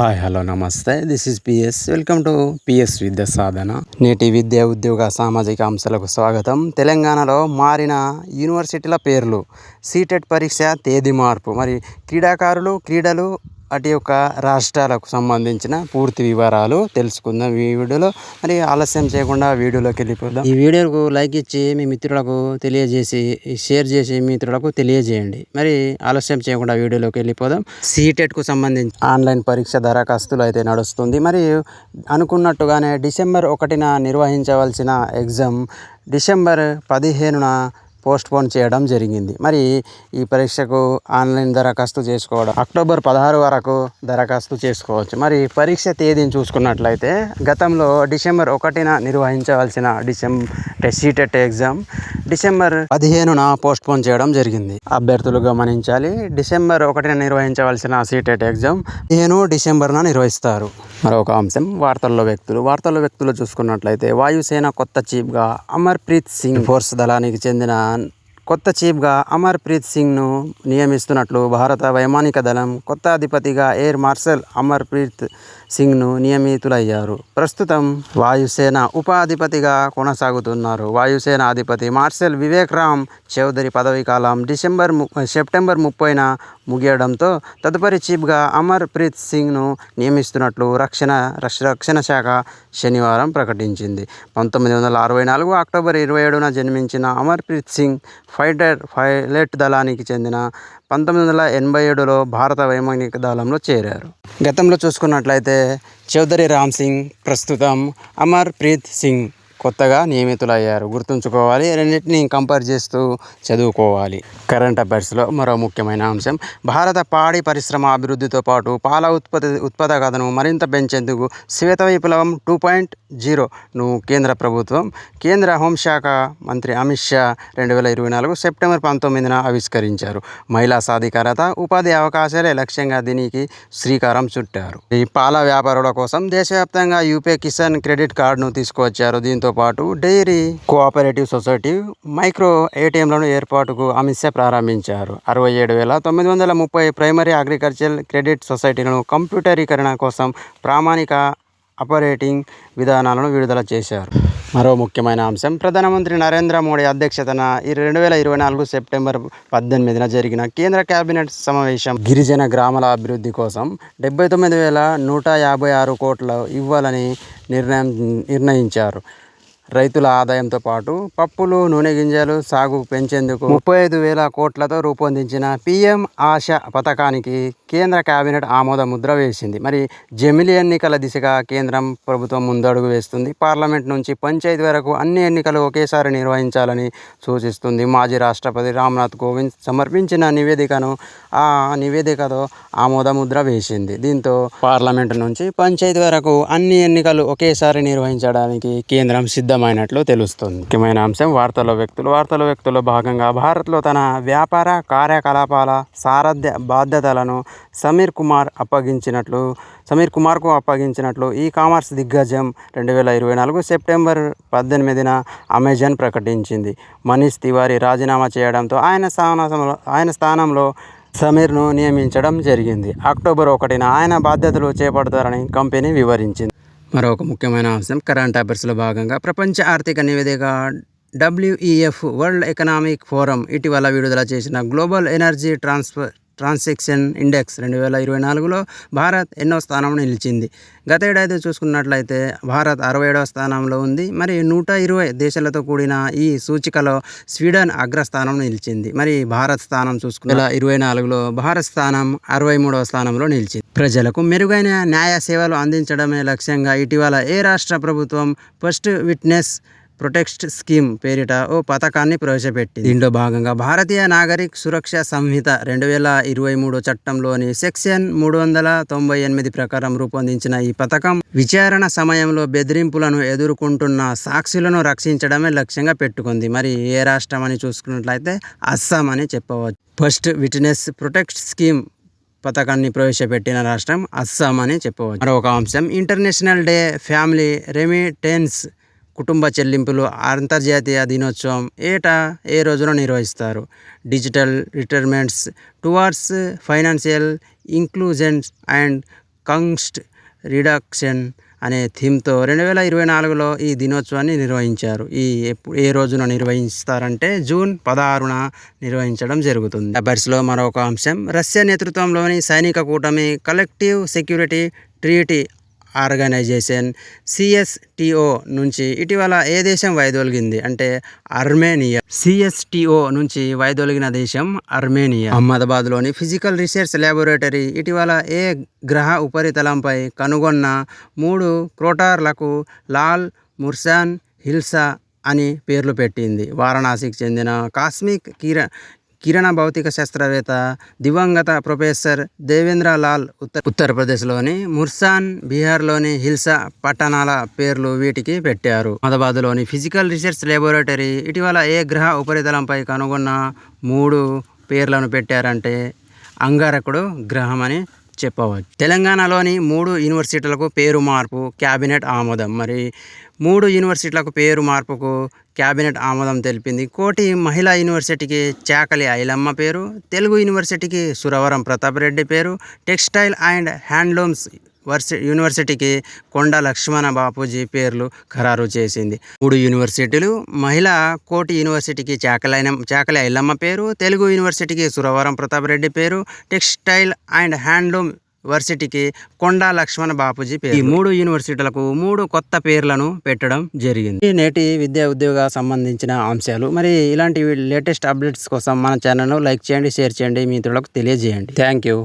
Hi hello namaste. This is PS welcome to PS Vidya Sadhana నేటి విద్య ఉద్యోగ సామాజిక అంశాలకు స్వాగతం. తెలంగాణలో మారిన యూనివర్సిటీల పేర్లు సీటెట్ పరీక్ష తేదీ మార్పు. మరి క్రీడాకారులు క్రీడలు వాటి యొక్క రాష్ట్రాలకు సంబంధించిన పూర్తి వివరాలు తెలుసుకుందాం ఈ వీడియోలో. మరి ఆలస్యం చేయకుండా వీడియోలోకి వెళ్ళిపోదాం. ఈ వీడియోకు లైక్ ఇచ్చి మీ మిత్రులకు తెలియజేసి షేర్ చేసి మిత్రులకు తెలియజేయండి. మరి ఆలస్యం చేయకుండా వీడియోలోకి వెళ్ళిపోదాం. సీటెట్కు సంబంధించి ఆన్లైన్ పరీక్ష దరఖాస్తులు అయితే నడుస్తుంది. మరి అనుకున్నట్టుగానే డిసెంబర్ ఒకటిన నిర్వహించవలసిన ఎగ్జామ్ డిసెంబర్ పదిహేనున పోస్ట్పోన్ చేయడం జరిగింది. మరి ఈ పరీక్షకు ఆన్లైన్ దరఖాస్తు చేసుకోవడం అక్టోబర్ పదహారు వరకు దరఖాస్తు చేసుకోవచ్చు. మరి పరీక్ష తేదీని చూసుకున్నట్లయితే గతంలో డిసెంబర్ ఒకటిన నిర్వహించవలసిన డిసెంబర్ సీటెట్ ఎగ్జామ్ డిసెంబర్ పదిహేనున పోస్ట్ పోన్ చేయడం జరిగింది. అభ్యర్థులు గమనించాలి డిసెంబర్ ఒకటిన నిర్వహించవలసిన సీటెట్ ఎగ్జామ్ పదిహేను డిసెంబర్న నిర్వహిస్తారు. మరొక అంశం వార్తల్లో వ్యక్తులు. వార్తల్లో వ్యక్తులు చూసుకున్నట్లయితే వాయుసేన కొత్త చీఫ్గా అమర్ప్రీత్ సింగ్ ఫోర్స్ దళానికి చెందిన కొత్త చీఫ్గా అమర్ప్రీత్ సింగ్ను నియమిస్తున్నట్లు భారత వైమానిక దళం కొత్త అధిపతిగా ఎయిర్ మార్షల్ అమర్ప్రీత్ సింగ్ను నియమితులయ్యారు. ప్రస్తుతం వాయుసేన ఉపాధిపతిగా కొనసాగుతున్నారు. వాయుసేన అధిపతి మార్షల్ వివేక్ రామ్ చౌదరి పదవీ కాలం డిసెంబర్ ము సెప్టెంబర్ ముప్పైన ముగియడంతో తదుపరి చీఫ్గా అమర్ప్రీత్ సింగ్ను నియమిస్తున్నట్లు రక్షణ రక్ష- రక్షణ శాఖ శనివారం ప్రకటించింది. పంతొమ్మిది వందల అరవై నాలుగు అక్టోబర్ ఇరవై ఏడున జన్మించిన అమర్ప్రీత్ సింగ్ ఫైటర్ పైలట్ దళానికి చెందిన పంతొమ్మిది వందల ఎనభై ఏడులో భారత వైమానిక దళంలో చేరారు. గతంలో చూసుకున్నట్లయితే చౌదరి రామ్ సింగ్ ప్రస్తుతం అమర్ప్రీత్ సింగ్. కొత్తగా నియమితులయ్యారు. గుర్తుంచుకోవాలి రెండింటిని కంపేర్ చేస్తూ చదువుకోవాలి. కరెంట్ అఫైర్స్లో మరో ముఖ్యమైన అంశం భారత పాడి పరిశ్రమ అభివృద్ధితో పాటు పాల ఉత్పత్తి ఉత్పాదకతను మరింత పెంచేందుకు శ్వేత విప్లవం టూ పాయింట్ జీరోను కేంద్ర ప్రభుత్వం కేంద్ర హోంశాఖ మంత్రి అమిత్ షా రెండు వేల ఇరవై నాలుగు సెప్టెంబర్ పంతొమ్మిదిన ఆవిష్కరించారు. మహిళా సాధికారత ఉపాధి అవకాశాలే లక్ష్యంగా దీనికి శ్రీకారం చుట్టారు. ఈ పాల వ్యాపారుల కోసం దేశవ్యాప్తంగా యూపీ కిసాన్ క్రెడిట్ కార్డును తీసుకువచ్చారు. దీంతో పాటు డైరీ కోఆపరేటివ్ సొసైటీ మైక్రో ఏటీఎంలను ఏర్పాటుకు అమిత్ షా ప్రారంభించారు. అరవై ఏడు వేల తొమ్మిది వందల ముప్పై ప్రైమరీ అగ్రికల్చర్ క్రెడిట్ సొసైటీలను కంప్యూటరీకరణ కోసం ప్రామాణిక ఆపరేటింగ్ విధానాలను విడుదల చేశారు. మరో ముఖ్యమైన అంశం ప్రధానమంత్రి నరేంద్ర మోడీ అధ్యక్షతన ఈ రెండు వేల ఇరవై నాలుగు సెప్టెంబర్ పద్దెనిమిదిన జరిగిన కేంద్ర కేబినెట్ సమావేశం గిరిజన గ్రామాల అభివృద్ధి కోసం డెబ్బై తొమ్మిది వేల నూట యాభై ఆరు కోట్లు ఇవ్వాలని నిర్ణయం నిర్ణయించారు. రైతుల ఆదాయంతో పాటు పప్పులు నూనె గింజలు సాగు పెంచేందుకు ముప్పై ఐదు వేల కోట్లతో రూపొందించిన పిఎం ఆశ పథకానికి కేంద్ర కేబినెట్ ఆమోద ముద్ర వేసింది. మరి జమిలి ఎన్నికల దిశగా కేంద్రం ప్రభుత్వం ముందడుగు వేస్తుంది. పార్లమెంట్ నుంచి పంచాయతీ వరకు అన్ని ఎన్నికలు ఒకేసారి నిర్వహించాలని సూచిస్తుంది. మాజీ రాష్ట్రపతి రామ్నాథ్ కోవింద్ సమర్పించిన నివేదికను ఆ నివేదికతో ఆమోద ముద్ర వేసింది. దీంతో పార్లమెంట్ నుంచి పంచాయతీ వరకు అన్ని ఎన్నికలు ఒకేసారి నిర్వహించడానికి కేంద్రం సిద్ధం సిద్ధమైనట్లు తెలుస్తుంది. ముఖ్యమైన అంశం వార్తల వ్యక్తులు. వార్తల వ్యక్తుల్లో భాగంగా భారత్లో తన వ్యాపార కార్యకలాపాల సారథ్య బాధ్యతలను సమీర్ కుమార్ అప్పగించినట్లు సమీర్ కుమార్కు అప్పగించినట్లు ఈ కామర్స్ దిగ్గజం రెండు వేల ఇరవై నాలుగు సెప్టెంబర్ పద్దెనిమిదిన అమెజాన్ ప్రకటించింది. మనీష్ తివారీ రాజీనామా చేయడంతో ఆయన స్థానంలో ఆయన స్థానంలో సమీర్ను నియమించడం జరిగింది. అక్టోబర్ ఒకటిన ఆయన బాధ్యతలు చేపడతారని కంపెనీ వివరించింది. మరొక ముఖ్యమైన అంశం కరెంట్ అఫైర్స్లో భాగంగా ప్రపంచ ఆర్థిక నివేదిక డబ్ల్యూఈఎఫ్ వరల్డ్ ఎకనామిక్ ఫోరం ఇటీవల విడుదల చేసిన global energy transfer transaction index రెండు వేల ఇరవై నాలుగులో భారత్ ఎన్నో స్థానంలో నిలిచింది. గత ఏడాది చూసుకున్నట్లయితే భారత్ అరవై ఏడవ స్థానంలో ఉంది. మరి నూట ఇరవై దేశాలతో కూడిన ఈ సూచికలో స్వీడన్ అగ్రస్థానంలో నిలిచింది. మరి భారత్ స్థానం చూసుకున్న ఇరవై నాలుగులో భారత్ స్థానం అరవై మూడవ స్థానంలో నిలిచింది. ప్రజలకు మెరుగైన న్యాయ సేవలు అందించడమే లక్ష్యంగా ఇటీవల ఏ రాష్ట్ర ప్రభుత్వం ఫస్ట్ విట్నెస్ ప్రొటెక్ట్ స్కీమ్ పేరిట ఓ పథకాన్ని ప్రవేశపెట్టింది. దీంట్లో భాగంగా భారతీయ నాగరిక్ సురక్ష సంహిత రెండు వేల ఇరవై మూడు చట్టంలోని సెక్షన్ మూడు వందల తొంభై ఎనిమిది ప్రకారం రూపొందించిన ఈ పథకం విచారణ సమయంలో బెదిరింపులను ఎదుర్కొంటున్న సాక్షులను రక్షించడమే లక్ష్యంగా పెట్టుకుంది. మరి ఏ రాష్ట్రం అని చూసుకున్నట్లయితే అస్సాం అని చెప్పవచ్చు. ఫస్ట్ విట్నెస్ ప్రొటెక్ట్ స్కీమ్ పథకాన్ని ప్రవేశపెట్టిన రాష్ట్రం అస్సాం అని చెప్పవచ్చు. మరొక అంశం ఇంటర్నేషనల్ డే ఫ్యామిలీ రెమిటెన్స్ కుటుంబ చెల్లింపులు అంతర్జాతీయ దినోత్సవం ఏటా ఏ రోజున నిర్వహిస్తారు? Digital retirements towards financial inclusions and cost reduction అనే థీమ్తో రెండు వేల ఇరవై నాలుగులో ఈ దినోత్సవాన్ని నిర్వహించారు. ఈ ఏ రోజున నిర్వహిస్తారంటే జూన్ పదహారున నిర్వహించడం జరుగుతుంది. అబర్స్లో మరొక అంశం రష్యా నేతృత్వంలోని సైనిక కూటమి collective security treaty organisation CSTO నుంచి ఇటీవల ఏ దేశం వైదొలిగింది? అంటే అర్మేనియా. సిఎస్టిఓ నుంచి వైదొలిగిన దేశం అర్మేనియా. అహ్మదాబాద్లోని ఫిజికల్ రీసెర్చ్ ల్యాబొరేటరీ ఇటీవల ఏ గ్రహ ఉపరితలంపై కనుగొన్న మూడు క్రోటార్లకు లాల్ ముర్సాన్ హిల్సా అని పేర్లు పెట్టింది. వారణాసికి చెందిన కాస్మిక్ కిర కిరణ భౌతిక శాస్త్రవేత్త దివంగత ప్రొఫెసర్ దేవేంద్ర లాల్ ఉత్తర్ ఉత్తరప్రదేశ్లోని ముర్సాన్ బీహార్లోని హిల్సా పట్టణాల పేర్లు వీటికి పెట్టారు. అహ్మదాబాద్లోని ఫిజికల్ రీసెర్చ్ ల్యాబొరేటరీ ఇటీవల ఏ గ్రహ ఉపరితలంపై కనుగొన్న మూడు పేర్లను పెట్టారంటే అంగారకుడు గ్రహం అని చెప్పవచ్చు. తెలంగాణలోని మూడు యూనివర్సిటీలకు పేరు మార్పు క్యాబినెట్ ఆమోదం. మరి మూడు యూనివర్సిటీలకు పేరు మార్పుకు క్యాబినెట్ ఆమోదం తెలిపింది. కోటి మహిళా యూనివర్సిటీకి చాకలి ఐలమ్మ పేరు తెలుగు యూనివర్సిటీకి సురవరం ప్రతాప్ రెడ్డి పేరు టెక్స్టైల్ అండ్ హ్యాండ్లూమ్స్ వర్సి యూనివర్సిటీకి కొండ లక్ష్మణ బాపూజీ పేర్లు ఖరారు చేసింది. మూడు యూనివర్సిటీలు మహిళా కోటి యూనివర్సిటీకి చాకలైన చాకలి ఐలమ్మ పేరు తెలుగు యూనివర్సిటీకి సురవరం ప్రతాప్ రెడ్డి పేరు టెక్స్టైల్ అండ్ హ్యాండ్లూమ్ వర్సిటీకి కొండా లక్ష్మణ బాపూజీ పేరు. ఈ మూడు యూనివర్సిటీలకు మూడు కొత్త పేర్లను పెట్టడం జరిగింది. ఈ నేటి విద్యా ఉద్యోగ సంబంధించిన అంశాలు మరి ఇలాంటి లేటెస్ట్ అప్డేట్స్ కోసం మన ఛానల్ను లైక్ చేయండి షేర్ చేయండి మిత్రులకు తెలియజేయండి. Thank you.